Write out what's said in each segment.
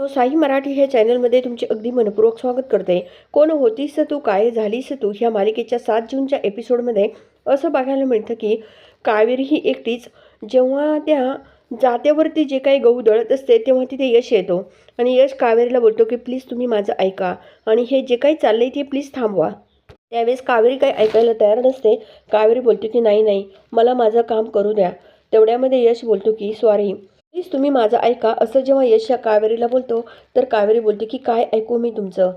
साई मराठी हे चॅनलमध्ये तुमचे अगदी मनपूर्वक स्वागत करते. कोण होतीस तू? काय झालीस तू? ह्या मालिकेच्या सात जूनच्या एपिसोडमध्ये असं बघायला मिळतं की कावेरी ही एकटीच जेव्हा त्या जात्यावरती जे काही गहू दळत असते तेव्हा तिथे यश येतो. आणि यश कावेरीला बोलतो की प्लीज तुम्ही माझं ऐका आणि हे जे काही चाललं आहे ते प्लीज थांबवा. त्यावेळेस कावेरी काही ऐकायला तयार नसते. कावेरी बोलते की नाही नाही मला माझं काम करू द्या. तेवढ्यामध्ये यश बोलतो की सॉरी प्लीज तुम्ही माझं ऐका. असं जेव्हा यश या कावेरीला बोलतो तर कावेरी बोलते की काय ऐकू मी तुमचं?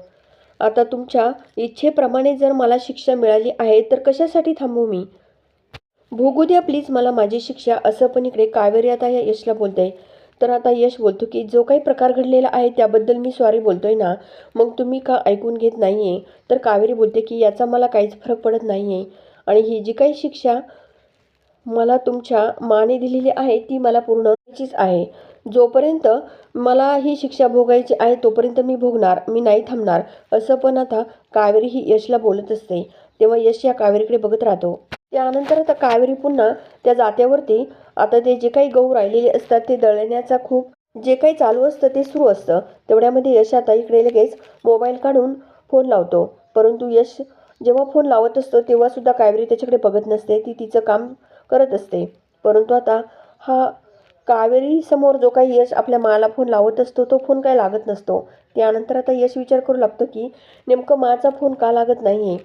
आता तुमच्या इच्छेप्रमाणे जर मला शिक्षा मिळाली आहे तर कशासाठी थांबू मी? भोगू द्या प्लीज मला माझी शिक्षा. असं पण इकडे कावेरी आता या यशला बोलते. तर आता यश बोलतो की जो काही प्रकार घडलेला आहे त्याबद्दल मी सॉरी बोलतोय ना. मग तुम्ही का ऐकून घेत नाही आहे तर कावेरी बोलते की याचा मला काहीच फरक पडत नाही आहे आणि ही जी काही शिक्षा मला तुमच्या माने दिलेली आहे ती मला पूर्ण चीच आहे. जोपर्यंत मला ही शिक्षा भोगायची आहे तोपर्यंत मी भोगणार मी नाही थांबणार असं पण आता कावेरी ही यशला बोलत असते. तेव्हा यश या कावेरीकडे बघत राहतो. त्यानंतर आता कावेरी पुन्हा त्या जात्यावरती आता ते जे काही गहू राहिलेले असतात ते दळण्याचा खूप जे काही चालू असतं ते सुरू असतं. तेवढ्यामध्ये यश आता इकडे लगेच मोबाईल काढून फोन लावतो. परंतु यश जेव्हा फोन लावत असतो तेव्हा सुद्धा कावेरी त्याच्याकडे बघत नसते. ती तिचं काम करत असते. परंतु आता हा कावेरी समोर जो काही यश आपल्या माला फोन लावत असतो तो फोन काही लागत नसतो. त्यानंतर आता यश विचार करू लागतो की नेमकं माझा फोन का लागत नाही आहे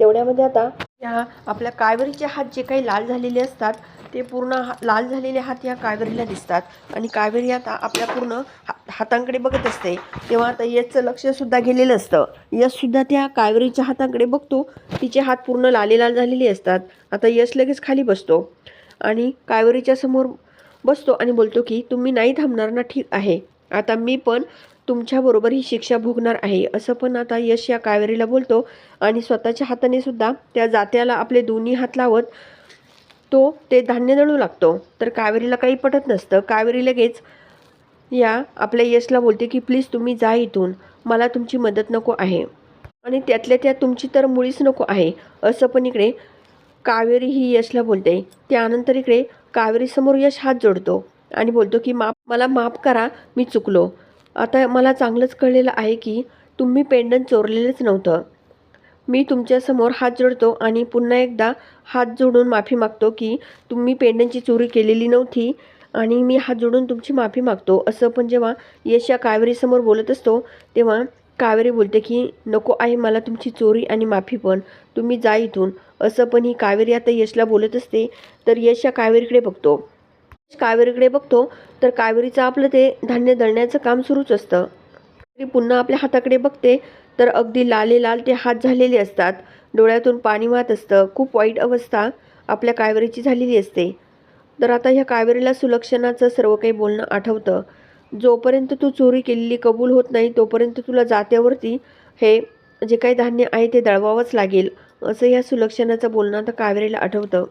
तेवढ्यामध्ये आता या आपल्या कावेरीचे हात जे काही लाल झालेले असतात ते पूर्ण हा लाल झालेले हात या कावेरीला दिसतात. आणि कावेरी आता आपल्या पूर्ण हातांकडे बघत असते. तेव्हा आता यशचं लक्षसुद्धा गेलेलं असतं. यशसुद्धा त्या कावेरीच्या हातांकडे बघतो. तिचे हात पूर्ण लाले लाल झालेले असतात. आता यश लगेच खाली बसतो. आणि कावेरीच्या समोर बसतो आणि बोलतो की तुम्ही नाही थांबणार ना ठीक आहे. आता मी पण तुमच्याबरोबर ही शिक्षा भोगणार आहे. असं पण आता यश या कावेरीला बोलतो आणि स्वतःच्या हाताने सुद्धा त्या जात्याला आपले दोन्ही हात लावत तो ते धान्य दळू लागतो. तर कावेरीला काही पटत नसतं. कावेरी लगेच या आपल्या यशला बोलते की प्लीज तुम्ही जा इथून. मला तुमची मदत नको आहे. आणि त्यातल्या त्या तुमची तर मुळीच नको आहे. असं पण इकडे कावेरी ही यशला बोलते. त्यानंतर इकडे कावेरीसमोर यश हात जोडतो आणि बोलतो की माप मला माफ करा मी चुकलो. आता मला चांगलंच कळलेलं आहे की तुम्ही पेंडन चोरलेलंच नव्हतं. मी तुमच्यासमोर हात जोडतो आणि पुन्हा एकदा हात जोडून माफी मागतो की तुम्ही पेंडनची चोरी केलेली नव्हती आणि मी हात जोडून तुमची माफी मागतो. असं पण जेव्हा यश या कावेरीसमोर बोलत असतो तेव्हा कावेरी बोलते की नको आहे मला तुमची चोरी आणि माफी पण. तुम्ही जा इथून. असं पण ही कावेरी आता यशला बोलत असते. तर यश या कावेरीकडे बघतो. कावेरीकडे बघतो तर कावेरीचं आपलं ते धान्य दळण्याचं काम सुरूच असतं. ती पुन्हा आपल्या हाताकडे बघते तर अगदी लाले लाल ते हात झालेले असतात. डोळ्यातून पाणी वाहत असतं. खूप वाईट अवस्था आपल्या कावेरीची झालेली असते. तर आता ह्या कावेरीला सुलक्षणाचं सर्व काही बोलणं आठवतं. जोपर्यंत तू चोरी केलेली कबूल होत नाही तोपर्यंत तुला जात्यावरती हे जे काही धान्य आहे ते दळवावंच लागेल. असं या सुलक्षणाचं बोलणं आता कावेरीला आठवतं.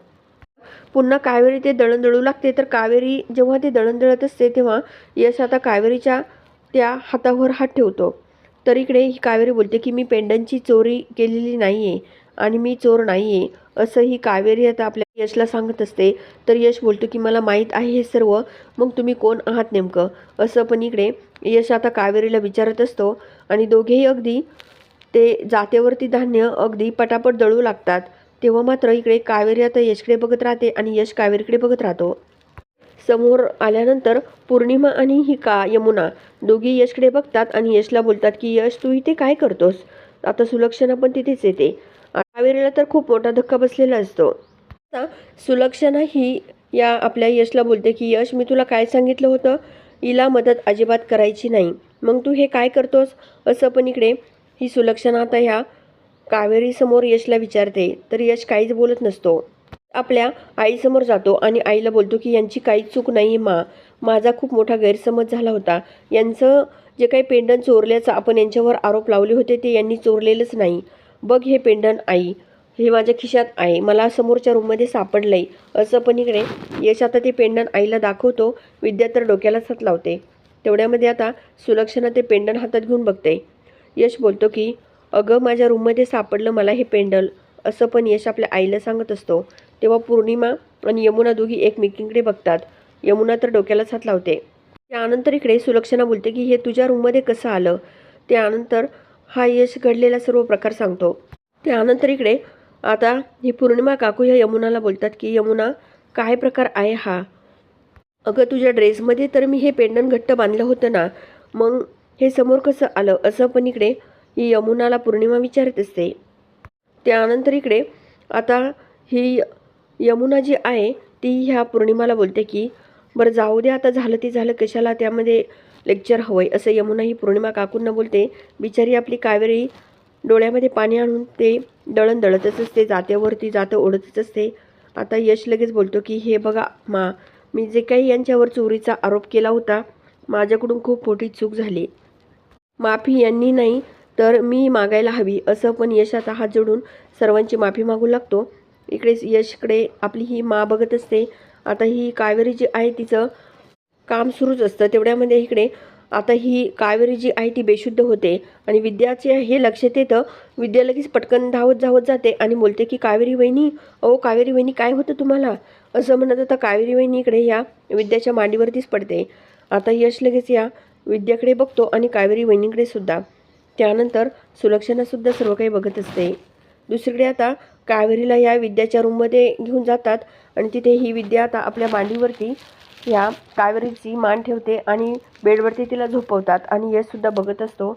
पुन्हा कावेरी ते दळण दळू लागते तर कावेरी जेव्हा ते दळण दळत असते तेव्हा यश आता कावेरीच्या त्या हातावर हात ठेवतो. तर इकडे ही कावेरी बोलते की मी पेंडनची चोरी केलेली नाही आहे आणि मी चोर नाही आहे असं ही कावेरी आता आपल्या यशला सांगत असते. तर यश बोलतो की मला माहीत आहे हे सर्व मग तुम्ही कोण आहात नेमकं? असं पण इकडे यश आता कावेरीला विचारत असतो. आणि दोघेही अगदी ते जातेवरती धान्य अगदी पटापट दळू लागतात. तेव्हा मात्र इकडे कावेरी आता यशकडे बघत राहते आणि यश कावेरीकडे बघत राहतो. समोर आल्यानंतर पौर्णिमा आणि हिका यमुना दोघी यशकडे बघतात आणि यशला बोलतात की यश तू इथे काय करतोस? आता सुलक्षणा पण तिथेच येते. कावेरीला तर खूप मोठा धक्का बसलेला असतो. आता सुलक्षणा ही या आपल्या यशला बोलते की यश मी तुला काय सांगितलं होतं? हिला मदत अजिबात करायची नाही. मग तू हे काय करतोस? असं पण इकडे ही सुलक्षणा आता ह्या कावेरीसमोर यशला विचारते तर यश काहीच बोलत नसतो. आपल्या आईसमोर जातो आणि आईला बोलतो की यांची काहीच चूक नाही मा. माझा खूप मोठा गैरसमज झाला होता. यांचं जे काही पेंडन चोरल्याचा आपण यांच्यावर आरोप लावले होते ते यांनी चोरलेलंच नाही. बघ हे पेंडन आई. हे माझ्या खिशात आहे. मला समोरच्या रूममध्ये सापडलंय. असं पण इकडे यश आता ते पेंडन आईला दाखवतो. विद्या तर डोक्याला हात लावते. तेवढ्यामध्ये आता सुलक्षणा ते पेंडन हातात घेऊन बघते. यश बोलतो की अगं माझ्या रूममध्ये सापडलं मला हे पेंडल. असं पण यश आपल्या आईला सांगत असतो. तेव्हा पौर्णिमा आणि यमुना दोघी एकमेकींकडे बघतात. यमुना तर डोक्यालाच हात लावते. त्यानंतर इकडे सुलक्षणा बोलते की हे तुझ्या रूममध्ये कसं आलं? त्यानंतर हा यश घडलेला सर्व प्रकार सांगतो. त्यानंतर इकडे आता ही पौर्णिमा काकू ह्या यमुनाला बोलतात की यमुना काय प्रकार आहे हा? अगं तुझ्या ड्रेसमध्ये तर मी हे पेंडन घट्ट बांधलं होतं ना. मग हे समोर कसं आलं असं पण इकडे ही यमुनाला पौर्णिमा विचारत असते. त्यानंतर इकडे आता ही यमुना जी आहे ती ह्या पौर्णिमाला बोलते की बरं जाऊ दे आता झालं ते झालं कशाला त्यामध्ये लेक्चर हवं आहे असं यमुना ही पौर्णिमा काकूंना बोलते. बिचारी आपली कावेरी डोळ्यामध्ये पाणी आणून ते दळण दळतच असते जात्यावरती जातं ओढतच असते. आता यश लगेच बोलतो की हे बघा मा मी जे काही यांच्यावर चोरीचा आरोप केला होता माझ्याकडून खूप मोठी चूक झाली. माफी यांनी नाही तर मी मागायला हवी असं पण यशाचा हात जोडून सर्वांची माफी मागू लागतो. इकडे यशकडे आपली ही मा बघत असते. आता ही कावेरी जी आहे तिचं काम सुरूच असतं. तेवढ्यामध्ये इकडे आता ही कावेरी जी आहे ती बेशुद्ध होते. आणि विद्याचे हे लक्षात येतं विद्या लगेच पटकन धावत धावत जाते आणि बोलते की कावेरी वहिनी अहो कावेरी वहिनी काय होतं तुम्हाला? असं म्हणत आता कावेरी वहिनी इकडे या विद्याच्या मांडीवरतीच पडते. आता यश लगेच या विद्याकडे बघतो आणि कावेरी वहिनीकडे सुद्धा. त्यानंतर सुलक्षणासुद्धा सर्व काही बघत असते. दुसरीकडे आता कावेरीला या विद्याच्या रूममध्ये घेऊन जातात आणि तिथे ही विद्या आता आपल्या मांडीवरती ह्या कावेरीची मान ठेवते आणि बेडवरती तिला झोपवतात आणि यशसुद्धा बघत असतो.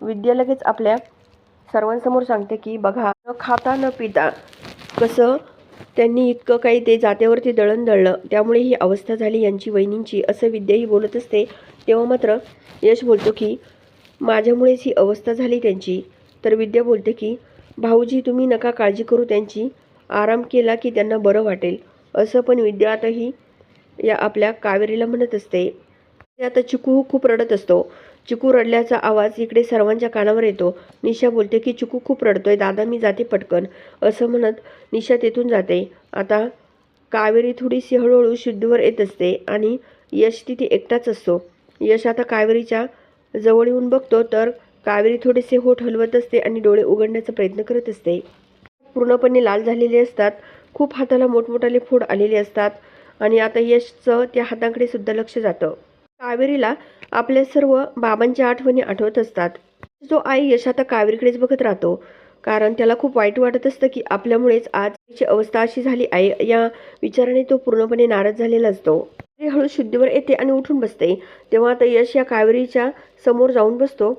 विद्या लगेच आपल्या सर्वांसमोर सांगते की बघा न खाता न पिता. कसं त्यांनी इतकं काही ते जात्यावरती दळण दळलं. त्यामुळे ही अवस्था झाली यांची वहिनींची असं विद्याही बोलत असते. तेव्हा मात्र यश बोलतो की माझ्यामुळेच ही अवस्था झाली त्यांची. तर विद्या बोलते की भाऊजी तुम्ही नका काळजी करू त्यांची. आराम केला की त्यांना बरं वाटेल. असं पण विद्या आताही या आपल्या कावेरीला म्हणत असते. आता चिकू खूप रडत असतो. चिकू रडल्याचा आवाज इकडे सर्वांच्या कानावर येतो. निशा बोलते की चिकू खूप रडतोय. दादा मी जाते पटकन. असं म्हणत निशा तेथून जाते. आता कावेरी थोडीशी हळूहळू शुद्धीवर येत असते आणि यश तिथे एकटाच असतो. यश आता कावेरीच्या जवळ येऊन बघतो तर कावेरी थोडेसे होठ हलवत असते आणि डोळे उघडण्याचा प्रयत्न करत असते. पूर्णपणे लाल झालेले असतात. खूप हाताला मोठमोठाले फोड आलेले असतात आणि आता यशचं त्या हातांकडे सुद्धा लक्ष जातं. कावेरीला आपल्या सर्व बाबांच्या आठवणी आठवत असतात. जो आई यश आता कावेरीकडेच बघत राहतो कारण त्याला खूप वाईट वाटत असतं की आपल्यामुळेच आजची अवस्था अशी झाली आहे या विचाराने तो पूर्णपणे नाराज झालेला असतो. ती हळू शुद्धीवर येते आणि उठून बसते. तेव्हा आता यश या कावेरीच्या समोर जाऊन बसतो.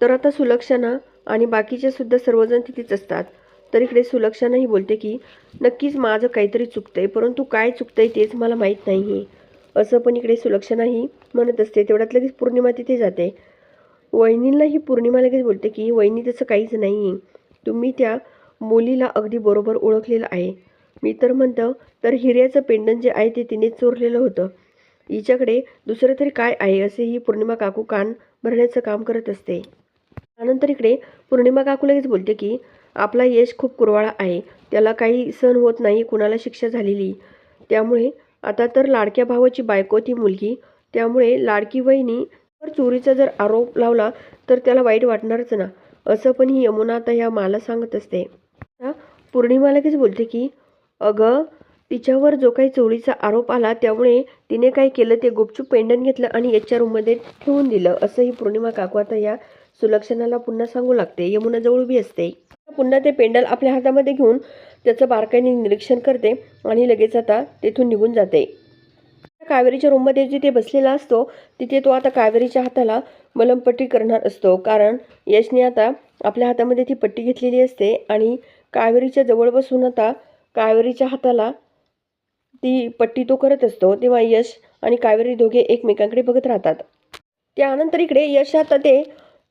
तर आता सुलक्षणा आणि बाकीचे सुद्धा सर्वजण तिथेच असतात. तर इकडे सुलक्षणाही बोलते की नक्कीच माझं काहीतरी चुकतंय परंतु काय चुकतंय तेच मला माहीत नाही असं पण इकडे सुलक्षणाही म्हणत असते. तेवढ्यात लगेच पौर्णिमा तिथे जाते. वहिनीला ही पौर्णिमा लगेच बोलते की वहिनी तसं काहीच नाही तुम्ही त्या मुलीला अगदी बरोबर ओळखलेलं आहे. मी तर म्हणतो तर हिऱ्याचं पेंडन जे आहे ते तिने चोरलेलं होतं. हिच्याकडे दुसरं तरी काय आहे असे ही पौर्णिमा काकू कान भरण्याचं काम करत असते. त्यानंतर इकडे पौर्णिमा काकू लगेच बोलते की आपला यश खूप कुरवाळा आहे. त्याला काही सण होत नाही कुणाला शिक्षा झालेली. त्यामुळे आता तर लाडक्या भावाची बायको ती मुलगी. त्यामुळे लाडकी वहिनी तर चोरीचा जर आरोप लावला तर त्याला वाईट वाटणारच ना. असं पण ही यमुना आता ह्या माला सांगत असते. आता पौर्णिमा लगेच बोलते की अगं तिच्यावर जो काही चोरीचा आरोप आला त्यामुळे तिने काय केलं ते गुपचूप पेंडन घेतलं आणि याच्या रूममध्ये ठेवून दिलं. असंही पौर्णिमा काकू आता या सुलक्षणाला पुन्हा सांगू लागते. यमुनाजवळ उभी असते. पुन्हा ते पेंडल आपल्या हातामध्ये घेऊन त्याचं बारकाईने निरीक्षण करते आणि लगेच आता तेथून निघून जाते. कावेरीच्या रूममध्ये जिथे बसलेला असतो तिथे तो आता कावेरीच्या हाताला मलमपट्टी करणार असतो. कारण यशने आता आपल्या हातामध्ये ती पट्टी घेतलेली असते आणि कावेरीच्या जवळ बसून आता कावेरीच्या हाताला ती पट्टी तो करत असतो तेव्हा यश आणि कावेरी दोघे एकमेकांकडे बघत राहतात. त्यानंतर इकडे यश आता ते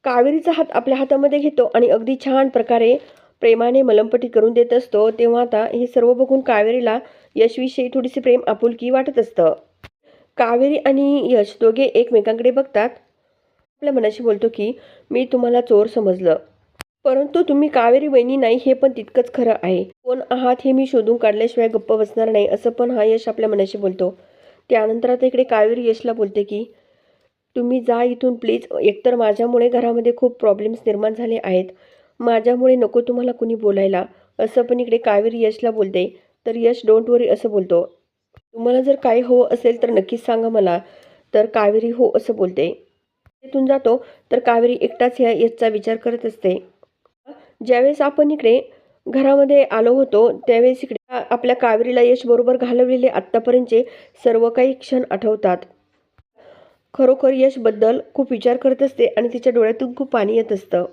कावेरीचा हात आपल्या हातामध्ये घेतो आणि अगदी छान प्रकारे प्रेमाने मलमपट्टी करून देत असतो तेव्हा आता हे सर्व बघून कावेरीला यशविषयी थोडीशी प्रेम आपुलकी वाटत असतं. कावेरी आणि यश दोघे एकमेकांकडे बघतात. आपल्या मनाशी बोलतो की मी तुम्हाला चोर समजलं. परंतु तुम्ही कावेरी वहिनी नाही हे पण तितकंच खरं आहे. कोण आहात हे मी शोधून काढल्याशिवाय गप्प बसणार नाही असं पण हा यश आपल्या मनाशी बोलतो. त्यानंतर आता इकडे कावेरी यशला बोलते की तुम्ही जा इथून प्लीज एकतर माझ्यामुळे घरामध्ये खूप प्रॉब्लेम्स निर्माण झाले आहेत. माझ्यामुळे नको तुम्हाला कुणी बोलायला. असं पण इकडे कावेरी यशला बोलते. तर यश डोंट वरी असं बोलतो. तुम्हाला जर काही हवं असेल तर नक्कीच सांगा मला. तर कावेरी हो असं बोलते. तिथून जातो. तर कावेरी एकटाच ह्या यशचा विचार करत असते. ज्यावेळेस आपण इकडे घरामध्ये आलो होतो त्यावेळेस इकडे आपल्या कावेरीला यश बरोबर घालवलेले आत्तापर्यंतचे सर्व काही क्षण आठवतात. खरोखर यशबद्दल खूप विचार करत असते आणि तिच्या डोळ्यातून खूप पाणी येत असतं.